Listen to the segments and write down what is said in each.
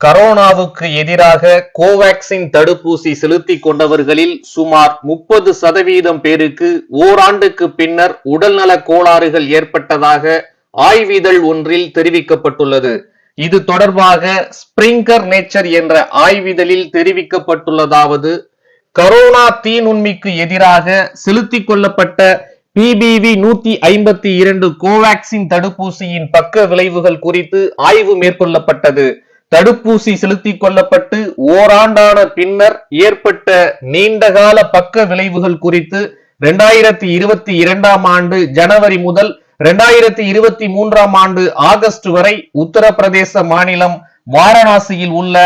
கரோனாவுக்கு எதிராக கோவேக்சின் தடுப்பூசி செலுத்திக் கொண்டவர்களில் சுமார் முப்பது சதவீதம் பேருக்கு ஓராண்டுக்கு பின்னர் உடல்நல கோளாறுகள் ஏற்பட்டதாக ஆய்விதழ் ஒன்றில் தெரிவிக்கப்பட்டுள்ளது. இது தொடர்பாக ஸ்பிரிங்கர் நேச்சர் என்ற ஆய்விதழில் தெரிவிக்கப்பட்டுள்ளதாவது கரோனா தீநுண்மிக்கு எதிராக செலுத்திக் கொள்ளப்பட்ட பிபிவி நூத்தி ஐம்பத்தி இரண்டு கோவேக்சின் தடுப்பூசியின் பக்க விளைவுகள் குறித்து ஆய்வு மேற்கொள்ளப்பட்டது. தடுப்பூசி செலுத்திக் கொள்ளப்பட்டு ஓராண்டான பின்னர் ஏற்பட்ட நீண்டகால பக்க விளைவுகள் குறித்து இரண்டாயிரத்தி இருபத்தி இரண்டாம் ஆண்டு ஜனவரி முதல் இரண்டாயிரத்தி இருபத்தி மூன்றாம் ஆண்டு ஆகஸ்ட் வரை உத்தரப்பிரதேச மாநிலம் வாரணாசியில் உள்ள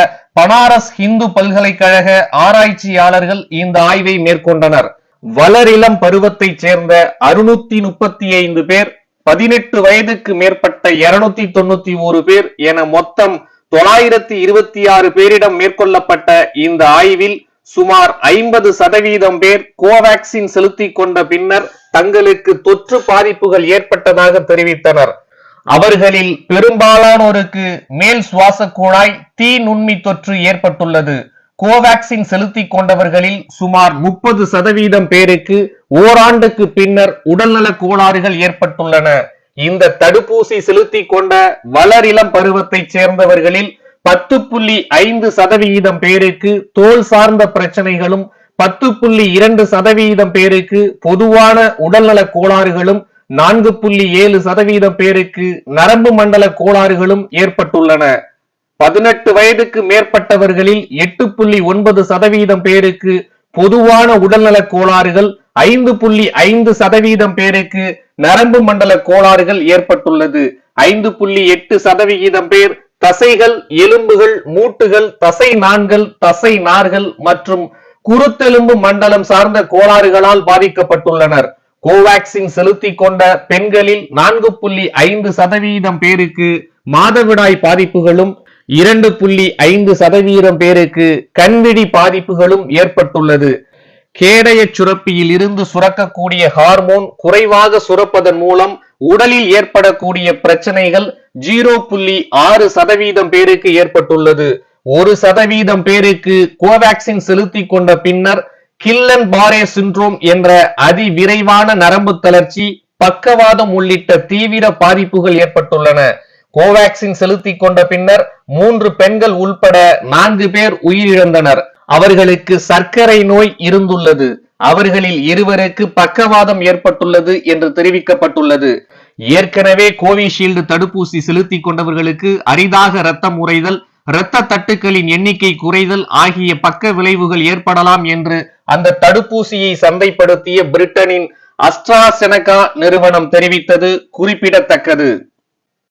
பனாரஸ் இந்து பல்கலைக்கழக ஆராய்ச்சியாளர்கள் இந்த ஆய்வை மேற்கொண்டனர். வளரிளம் பருவத்தைச் சேர்ந்த அறுநூத்தி முப்பத்தி ஐந்து பேர் பதினெட்டு வயதுக்கு மேற்பட்ட இருநூத்தி தொண்ணூத்தி ஒரு பேர் என மொத்தம் தொள்ளாயிரத்தி இருபத்தி ஆறு பேரிடம் மேற்கொள்ளப்பட்ட இந்த ஆய்வில் சுமார் ஐம்பது சதவீதம் பேர் கோவேக்சின் செலுத்திக் கொண்ட பின்னர் தங்களுக்கு தொற்று பாதிப்புகள் ஏற்பட்டதாக தெரிவித்தனர். அவர்களில் பெரும்பாலானோருக்கு மேல் சுவாச குழாய் தீ நுண்மி தொற்று ஏற்பட்டுள்ளது. கோவேக்சின் செலுத்திக் கொண்டவர்களில் சுமார் முப்பது சதவீதம் பேருக்கு ஓராண்டுக்கு பின்னர் உடல்நல கோளாறுகள் ஏற்பட்டுள்ளன. இந்த தடுப்பூசி செலுத்திக் கொண்ட வளரிளம் பருவத்தைச் சேர்ந்தவர்களில் பத்து புள்ளி ஐந்து சதவிகிதம் பேருக்கு தோல் சார்ந்த பிரச்சனைகளும் பத்து புள்ளி இரண்டு சதவிகிதம் பேருக்கு பொதுவான உடல்நல கோளாறுகளும் நான்கு புள்ளி ஏழு சதவீதம் பேருக்கு நரம்பு மண்டல கோளாறுகளும் ஏற்பட்டுள்ளன. பதினெட்டு வயதுக்கு மேற்பட்டவர்களில் எட்டு புள்ளி ஒன்பது சதவீதம் பேருக்கு பொதுவான உடல்நல கோளாறுகள் ஐந்து புள்ளி ஐந்து சதவீதம் பேருக்கு நரம்பு மண்டல கோளாறுகள் ஏற்பட்டுள்ளது. ஐந்து புள்ளி எட்டு சதவிகிதம் பேர் தசைகள் எலும்புகள் மூட்டுகள் தசை நான்கள் தசை நார்கள் மற்றும் குருத்தெலும்பு மண்டலம் சார்ந்த கோளாறுகளால் பாதிக்கப்பட்டுள்ளனர். கோவேக்சின் செலுத்தி கொண்ட பெண்களில் நான்கு புள்ளி ஐந்து சதவீதம் பேருக்கு மாதவிடாய் பாதிப்புகளும் இரண்டு புள்ளி ஐந்து சதவீதம் பேருக்கு கண்விழி பாதிப்புகளும் ஏற்பட்டுள்ளது. கேடைய சுரப்பியில் இருந்து சுரக்கக்கூடிய ஹார்மோன் குறைவாக சுரப்பதன் மூலம் உடலில் ஏற்படக்கூடிய பிரச்சனைகள் ஜீரோ புள்ளி ஆறு சதவீதம் பேருக்கு ஏற்பட்டுள்ளது. ஒரு சதவீதம் பேருக்கு கோவேக்சின் செலுத்தி கொண்ட பின்னர் கில்லன் பாரே சிண்ட்ரோம் என்ற அதிவிரைவான நரம்பு தளர்ச்சி பக்கவாதம் உள்ளிட்ட தீவிர பாதிப்புகள் ஏற்பட்டுள்ளன. கோவேக்சின் செலுத்தி கொண்ட பின்னர் மூன்று பெண்கள் உள்பட நான்கு பேர் உயிரிழந்தனர். அவர்களுக்கு சர்க்கரை நோய் இருந்துள்ளது. அவர்களில் இருவருக்கு பக்கவாதம் ஏற்பட்டுள்ளது என்று தெரிவிக்கப்பட்டுள்ளது. ஏற்கனவே கோவிஷீல்டு தடுப்பூசி செலுத்தி கொண்டவர்களுக்கு அரிதாக ரத்தம் உறைதல் இரத்த தட்டுக்களின் எண்ணிக்கை குறைதல் ஆகிய பக்க விளைவுகள் ஏற்படலாம் என்று அந்த தடுப்பூசியை சந்தைப்படுத்திய பிரிட்டனின் அஸ்ட்ராசெனகா நிறுவனம் தெரிவித்தது குறிப்பிடத்தக்கது.